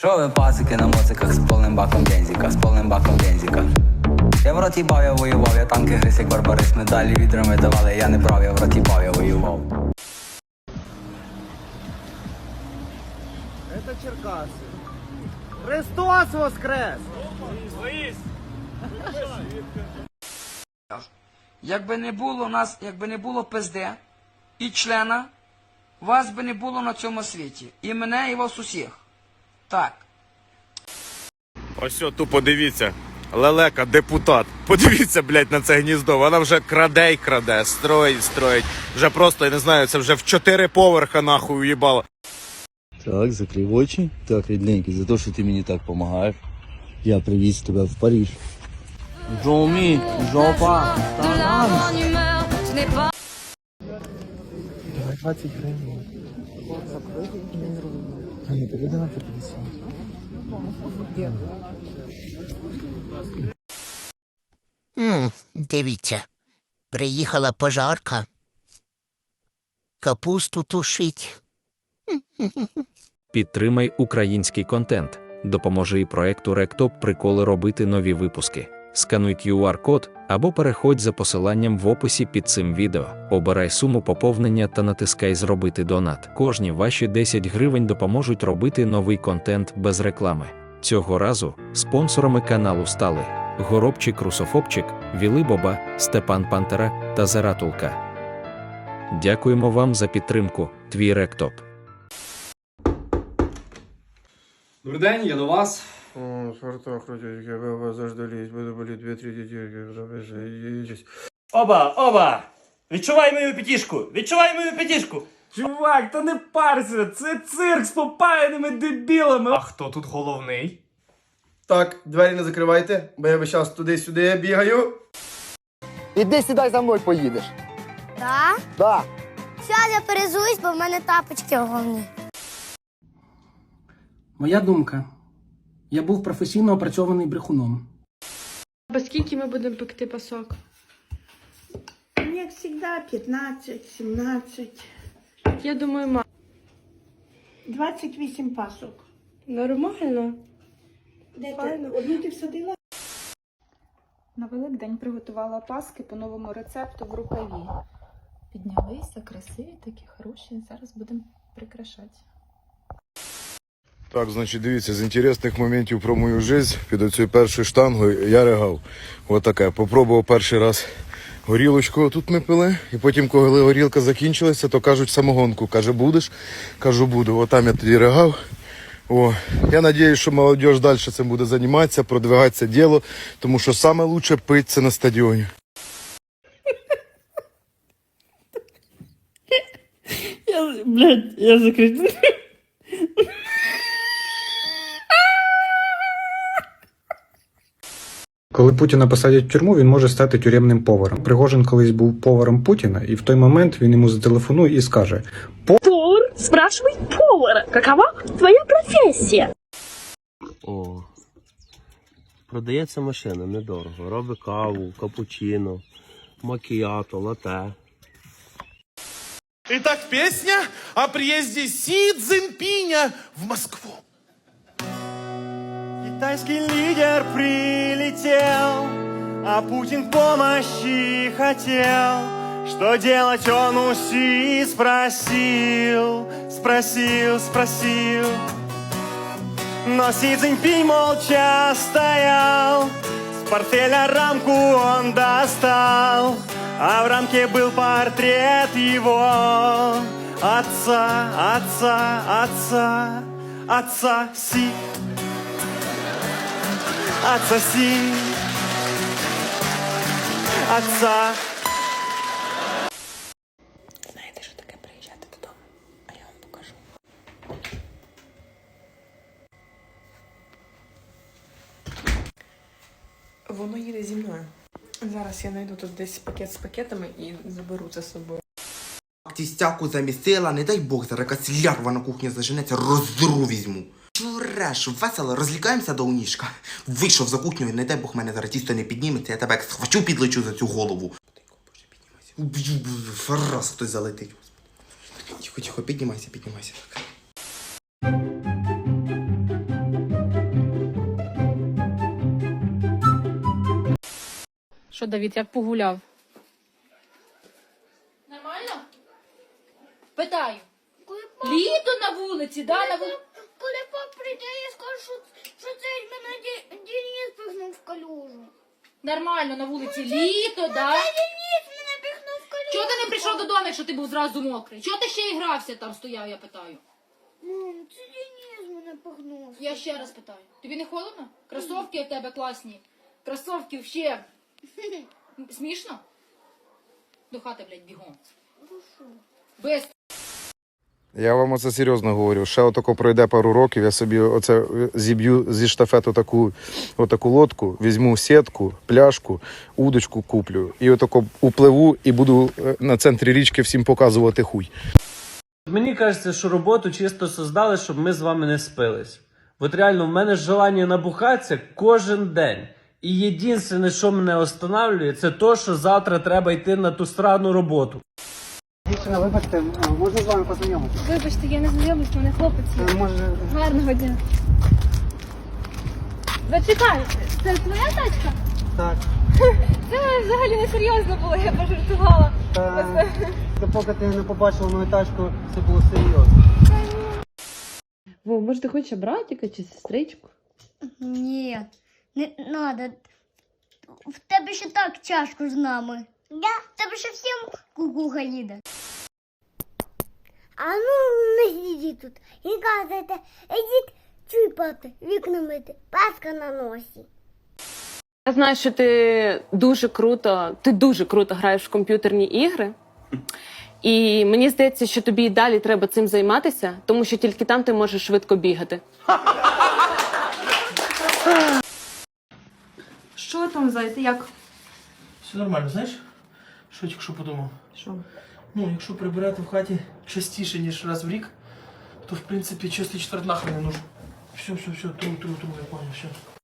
Що ви пасики на моциках з повним баком бензика, з повним баком бензика? Я в роті бав, я воював, я танки гриз, як барбарис, медалі відрами давали, я не брав, я в роті бав, я воював. Это Черкасы. Христос воскрес! Якби не було нас, якби не було ПСД і члена, вас би не було на цьому світі. І мене, і вас усіх. Так. Ось тупо дивіться. Лелека, депутат. Подивіться, блядь, на це гніздо. Вона вже краде й краде, строїть, строїть. Вже просто, я не знаю, це вже в чотири поверха нахуй уїбало. Так, закрив очі. Так, рідненький, за те, що ти мені так допомагаєш. Я привіз тебе в Париж. Жомі, жопа, та 20 гривень. А по 50. М, дивіться, приїхала пожарка. Капусту тушить. Підтримай український контент. Допоможи і проекту Ректоп приколи робити нові випуски. Скануй QR-код або переходь за посиланням в описі під цим відео. Обирай суму поповнення та натискай Зробити донат. Кожні ваші 10 гривень допоможуть робити новий контент без реклами. Цього разу спонсорами каналу стали Горобчик Русофобчик, Віли Боба, Степан Пантера та Заратулка. Дякуємо вам за підтримку. Твій Ректоп. Добрий день, я до вас. Спартак, родители, вы заждались, буду две трети недельки, забежитесь. Оба, оба! Відчувай мою п'ятішку! Відчувай мою п'ятішку! Чувак, та не парся, це цирк з попаяними дебілами. А хто тут головний? Так, двері не закривайте, бо я весь час туди-сюди бігаю. Іди сідай за мною поїдеш. Да? Да. Зараз я перезуюсь, бо в мене тапочки головні. Моя думка. Я був професійно опрацьований брехуном. По скільки ми будемо пекти пасок? Як завжди, 15, 17, Я думаю, ма. 28 пасок. Нормально. Де Файно. Одну ти всадила? На Великдень приготувала паски по новому рецепту в рукаві. Піднялися, красиві, такі хороші. Зараз будемо прикрашати. Так, значить, дивіться, з інтересних моментів про мою життя під оцю першу штангу я ригав. Отаке. Попробував перший раз горілочку тут ми пили. І потім, коли горілка закінчилася, то кажуть самогонку. Каже, будеш? Кажу, буду. Отам я тоді ригав. О, я сподіваюся, що молодь далі цим буде займатися, продвигатися діло, тому що саме лучше пити це на стадіоні. Я, блядь, я закричу. Коли Путіна посадять в тюрму, він може стати тюремним поваром. Пригожин колись був поваром Путіна, і в той момент він йому зателефонує і скаже: Повар? Спрашивай повара. Какова твоя професія? О. Продається машина недорого. Робить каву, капучино, макіато, лате. Итак, песня о приезде Си Цзиньпиня в Москву. Китайский лидер прилетел, а Путин помощи хотел. Что делать он у Си спросил, спросил, спросил. Но Си Цзиньпинь молча стоял, с портфеля рамку он достал, а в рамке был портрет его отца, отца, отца, отца Си. Отсоси Отца Знаєте, що таке приїжджати додому? А я вам покажу. Воно їде зі мною. Зараз я знайду тут десь пакет з пакетами і заберу це з собою. Тістяку замістила, не дай Бог, зараз якась лярва на кухні заженеться, роздру візьму. Чуреш, весело, розлікаємося до уніжка. Вийшов за кухню і не дай Бог мене зараз тісто не підніметься, я тебе як схвачу, підлечу за цю голову. Боже, піднімайся. Фараз хтось залетить. Тихо, тихо, піднімайся, піднімайся. так. Що, Давід, як погуляв? Нормально? Питаю. Літо на вулиці, да? На вулиці? Прийде, я скажу, що, що це мене Ді- Денис пихнув в калюжу. Нормально на вулиці. Літо, да? Денис мене пихнув в калюжу. Чого ти не прийшов додому, якщо ти був зразу мокрий? Чого ти ще і грався там стояв, я питаю? Мам, це Денис мене пихнув. Я ще раз питаю. Тобі не холодно? Кросовки в тебе класні. Кросовки ще. Смішно? До хати, блядь, бігом. Без Я вам оце серйозно говорю. Ще отако пройде пару років, я собі оце зіб'ю зі штафету таку, отаку лодку, візьму сітку, пляшку, удочку куплю. І отако upливу і буду е, на центрі річки всім показувати хуй. Мені кажеться, що роботу чисто создали, щоб ми з вами не спились. От реально, в мене желання набухатися кожен день. І єдине, що мене останавливає, це то, що завтра треба йти на ту странну роботу. Вибачте, можна з вами познайомитися? Вибачте, я не знайомлюсь, мене хлопець. Може, Гарного дня. Зачекайте, це твоя тачка? так. Це взагалі не серйозно було, я пожартувала. Допоки ти не побачила мою тачку, все було серйозно. Во, може ти хочеш братика чи сестричку? Ні, не надо. В тебе ще так чашку з нами. Да? В тебе ще всім кукуха їде. А ну не сидіть тут і казуйте, ідіть чупати, вікна мити, паска на носі. Я знаю, що ти дуже круто, ти дуже круто граєш в комп'ютерні ігри. І мені здається, що тобі і далі треба цим займатися, тому що тільки там ти можеш швидко бігати. Що там, зайти? Як? Все нормально, знаєш? Що тільки що подумав? Що? Ну, якщо прибирати в хаті частіше, ніж раз в рік, то в принципі чистий четверть нахрен не нужен. Все, все, все, тру, тру, тру, я понял, все.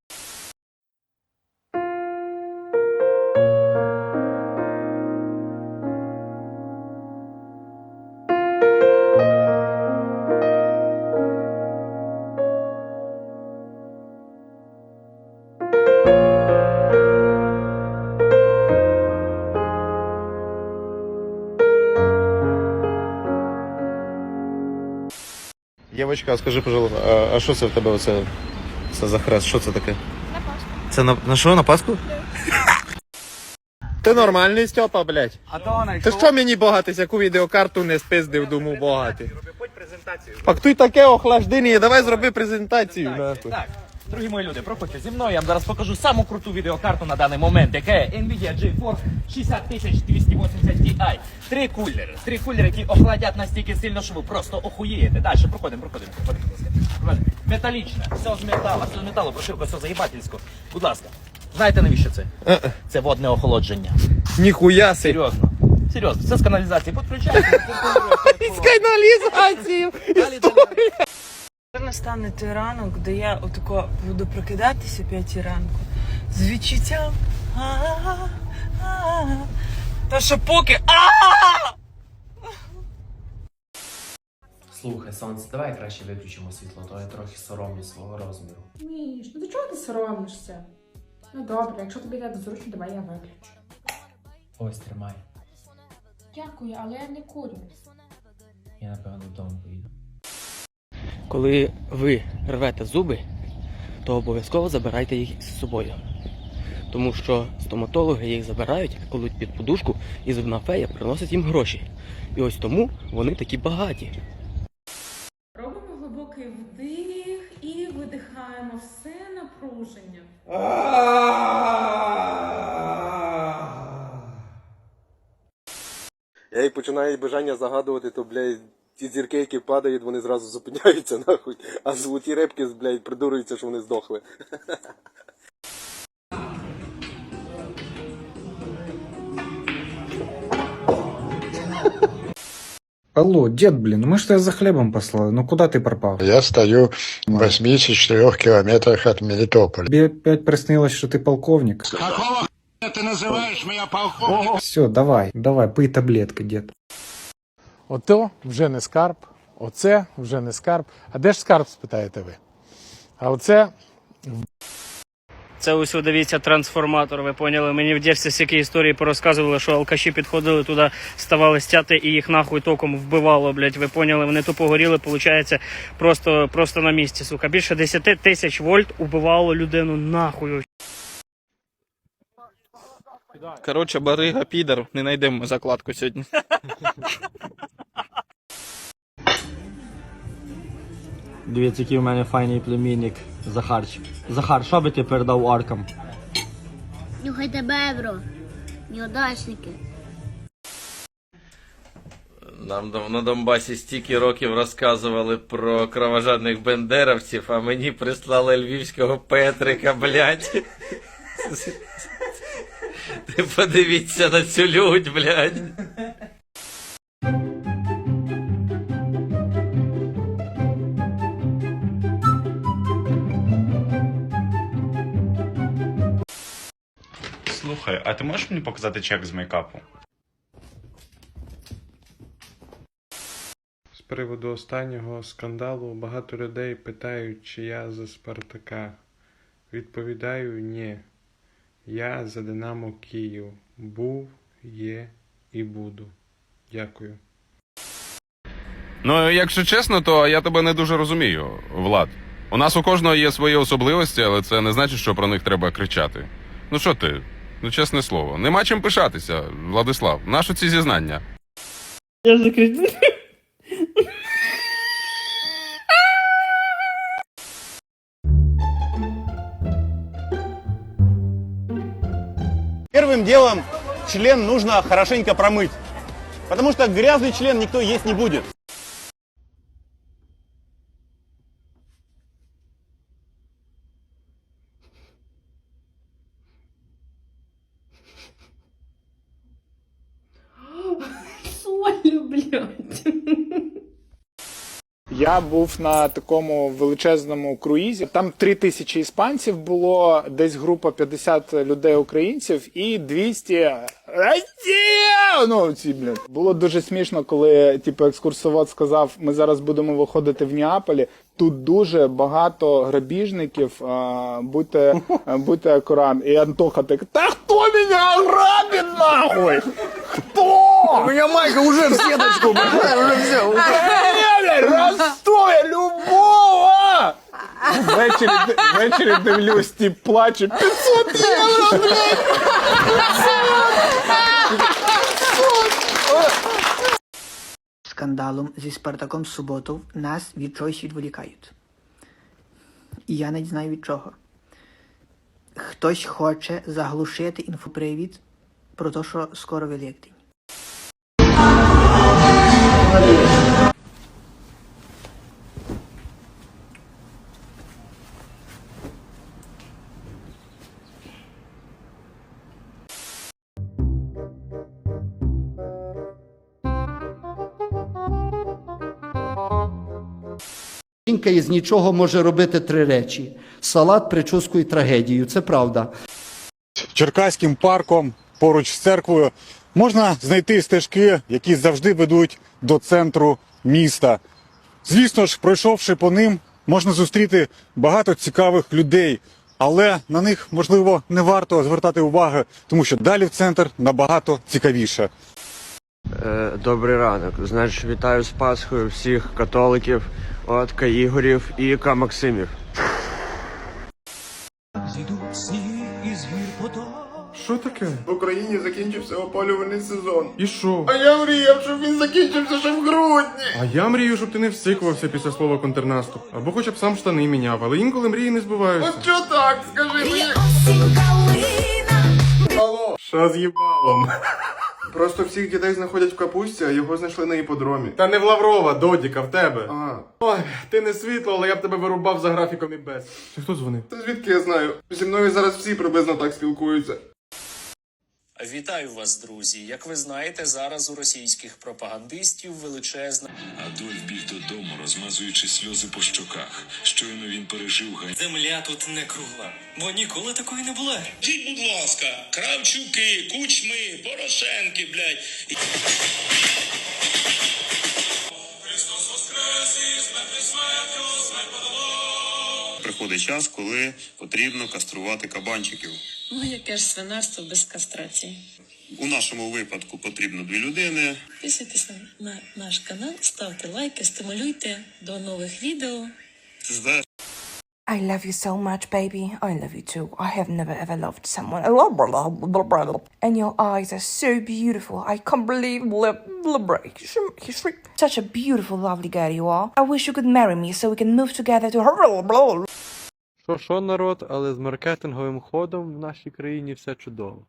Євочка, а скажи, пожалуйста, а, а що це в тебе оце, це за хрест? Що це таке? На Пасху. Це на, на що, на Пасху? Ти нормальний Стьопа, блядь. А то вона Ти що мені богатись, яку відеокарту не спиздив, думав богатий? Пактуй таке охлаждині, давай зроби презентацію. нахуй. Так, дорогі мої люди, проходьте зі мною, я вам зараз покажу саму круту відеокарту на даний момент, яка є Nvidia GeForce 60280 Ti. Три кулери, три кулери, які охладять настільки сильно, що ви просто охуєєте. Далі, проходимо, проходимо, проходимо. Проходимо. Металічне, все з металу, все з металу, прошивка, все заїбательсько. Будь ласка. Знаєте навіщо це? Це водне охолодження. Ніхуя си. Серйозно. Серйозно, це з каналізації. Підключайте. З каналізацією. Далі, далі. Настане той ранок, де я отако буду прокидатися о п'ятій ранку з відчуттям. Та що поки. Слухай, сонце, давай краще виключимо світло, то я трохи соромлю свого розміру. Міш, ну до чого ти соромишся? Ну добре, якщо тобі так зручно, давай я виключу. Ось тримай. Дякую, але я не курю. Я напевно вдома поїду. Коли ви рвете зуби, то обов'язково забирайте їх з собою. Тому що стоматологи їх забирають, кладуть під подушку, і зубна фея приносить їм гроші. І ось тому вони такі багаті. Робимо глибокий вдих і видихаємо все напруження. Я як починаю бажання загадувати, то, блядь, ті зірки, які падають, вони зразу зупиняються, нахуй. А золоті рибки, блядь, придурюються, що вони здохли. Алло, дед, блин, мы ж тебя за хлебом послали, ну куда ты пропал? Я стою в 84 километрах от Мелитополя. Тебе опять приснилось, что ты полковник? Какого ты называешь меня полковником? Все, давай, давай, пий таблетки, дед. Ото вже не скарб, оце вже не скарб. А де ж скарб, спитаєте ви? А оце. Це ось о, дивіться трансформатор. Ви поняли? Мені в дітстві всякі історії порозказували, що алкаші підходили туди, ставали стяти і їх нахуй током вбивало, блядь. Ви поняли? Вони тупо горіли, виходить, просто, просто на місці, сука. Більше 10 тисяч вольт убивало людину нахуй. Коротше, барига підер, не знайдемо закладку сьогодні. Дивіться, який у мене файний племінник Захарчик. Захар, що би ти передав аркам? Нюхай тебе, бро. Неудачники. Нам на Донбасі стільки років розказували про кровожадних бендеровців, а мені прислали львівського Петрика, блядь. Ти подивіться на цю лють, блядь. Ти можеш мені показати чек з мейкапу? З приводу останнього скандалу багато людей питають, чи я за Спартака. Відповідаю ні. Я за Динамо Київ. Був, є і буду. Дякую. Ну, якщо чесно, то я тебе не дуже розумію, Влад. У нас у кожного є свої особливості, але це не значить, що про них треба кричати. Ну що ти? Ну, чесне слово, нема чим пишатися, Владислав. Нащо ці зізнання? Я закричу. Первым делом член нужно хорошенько промыть. Потому что грязный член никто есть не будет. Я був на такому величезному круїзі. Там три тисячі іспанців було, десь група 50 людей українців і 200 Росія! Ну, ці, блін. Було дуже смішно, коли типу, екскурсовод сказав, ми зараз будемо виходити в Неаполі. Тут дуже багато грабіжників, а, будьте, будьте акуратні. І Антоха так, та хто мене грабить нахуй? Хто? У мене майка уже в сеточку, уже все. Ростове любого! Ввечері, ввечері дивлюсь, тип плаче. 500 євро, блядь! Скандалом зі Спартаком Суботов нас від чогось відволікають. І я не знаю від чого. Хтось хоче заглушити інфопривід про те, що скоро Великдень. Жінка із нічого може робити три речі: салат, прическу і трагедію. Це правда. Черкаським парком поруч з церквою можна знайти стежки, які завжди ведуть до центру міста. Звісно ж, пройшовши по ним, можна зустріти багато цікавих людей, але на них можливо не варто звертати уваги, тому що далі в центр набагато цікавіше. Добрий ранок. Значить, вітаю з Пасхою всіх католиків, от Ігорів і К. Максимів. Що таке? В Україні закінчився опалювальний сезон. І що? А я мріяв, щоб він закінчився ще в грудні. А я мрію, щоб ти не всикувався після слова контрнаступ. Або хоча б сам штани міняв, але інколи мрії не збуваються. От що так, скажи мені. Алло. Що з їбалом? Просто всіх дітей знаходять в капусті, а його знайшли на іподромі. Та не в Лаврова, Додіка, в тебе. А, Ой, ти не світло, але я б тебе вирубав за графіком і без. Чи хто дзвонив? та звідки я знаю? Зі мною зараз всі приблизно так спілкуються. Вітаю вас, друзі. Як ви знаєте, зараз у російських пропагандистів величезна. Адольф біг додому, розмазуючи сльози по щоках. Щойно він пережив гань. Земля тут не кругла, бо ніколи такої не була. Діть, будь ласка, Кравчуки, Кучми, Порошенки, блядь. приходить час, коли потрібно каструвати кабанчиків. Ну, яке ж свинарство без кастрації. У нашому випадку потрібно дві людини. Підписуйтесь на, на наш канал, ставте лайки, стимулюйте до нових відео. Ти знаєш, I love you so much, baby. I love you too. I have never ever loved someone. And your eyes are so beautiful. I can't believe such a beautiful, lovely girl you are. I wish you could marry me so we can move together to Що, що народ, але з маркетинговим ходом в нашій країні все чудово.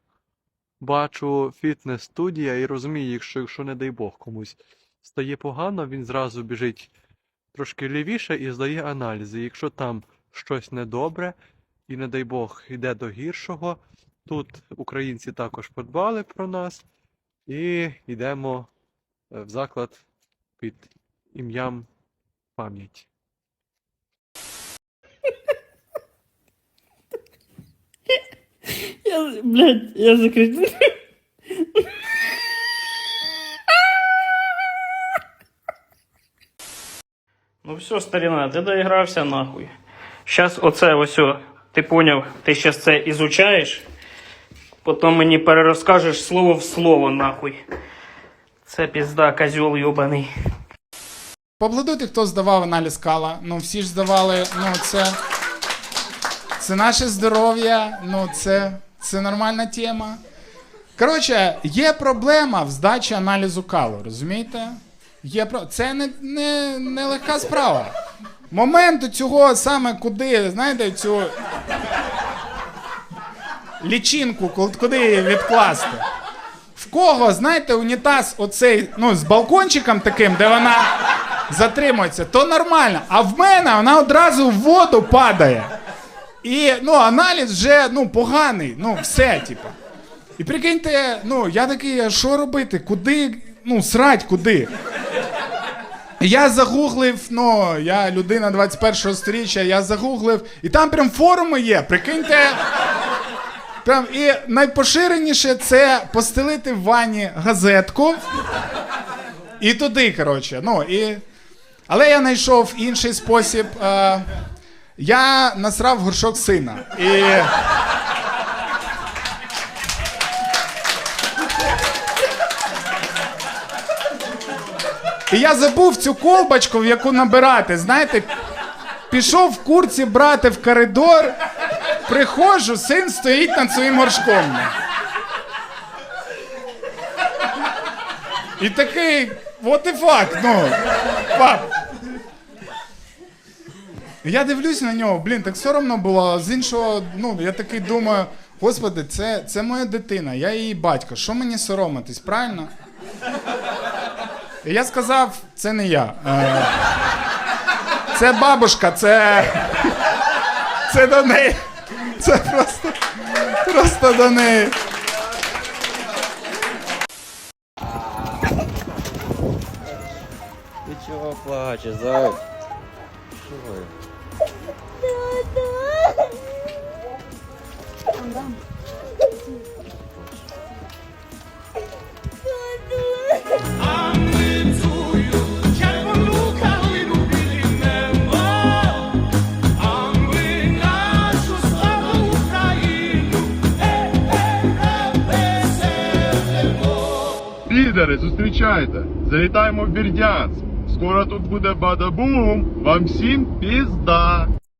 Бачу фітнес-студія і розумію, якщо, якщо, не дай Бог, комусь стає погано, він зразу біжить трошки лівіше і здає аналізи. Якщо там щось недобре, і, не дай Бог, йде до гіршого, тут українці також подбали про нас, і йдемо е, в заклад під ім'ям пам'ять. Я, блядь, я закричу. Ну все, старина, ти доігрався нахуй. Щас оце ось, ти поняв, ти щас це ізучаєш, потім мені перерозкажеш слово в слово нахуй. Це пізда, козьол йобаний. Поаплодуйте, хто здавав аналіз кала. Ну, всі ж здавали, ну це. Це наше здоров'я, ну це, це нормальна тема. Коротше, є проблема в здачі аналізу калу, розумієте? Є про... Це не, не, не легка справа. Момент цього саме куди, знаєте, цю лічинку, куди її відкласти. В кого, знаєте, унітаз оцей, ну, з балкончиком таким, де вона затримується, то нормально. А в мене вона одразу в воду падає. І ну, аналіз вже ну, поганий, ну, все, типу. І прикиньте, ну, я такий, а що робити? Куди? Ну, срать, куди? Я загуглив, ну, я людина 21-го сторіччя, я загуглив, і там прям форуми є, прикиньте. Прям, і найпоширеніше це постелити в ванні газетку. І туди, коротше. Ну, і... Але я знайшов інший спосіб. Е... Я насрав горшок сина. І... І я забув цю колбочку, в яку набирати. Знаєте, пішов в курці брати в коридор, приходжу, син стоїть над своїм горшком. І такий, от і факт, ну, пап. Я дивлюсь на нього, блін, так соромно було. а З іншого, ну, я такий думаю, господи, це, це моя дитина, я її батько. Що мені соромитись, правильно? Я сказав, це не я. Е, Це бабушка, це. Це до неї. Це просто. Просто до неї. Ти чого плачеш, зай? Чого? Підери, зустрічайте! Залітаємо в Бердянськ. Скоро тут буде бадабум. Вам всім пізда.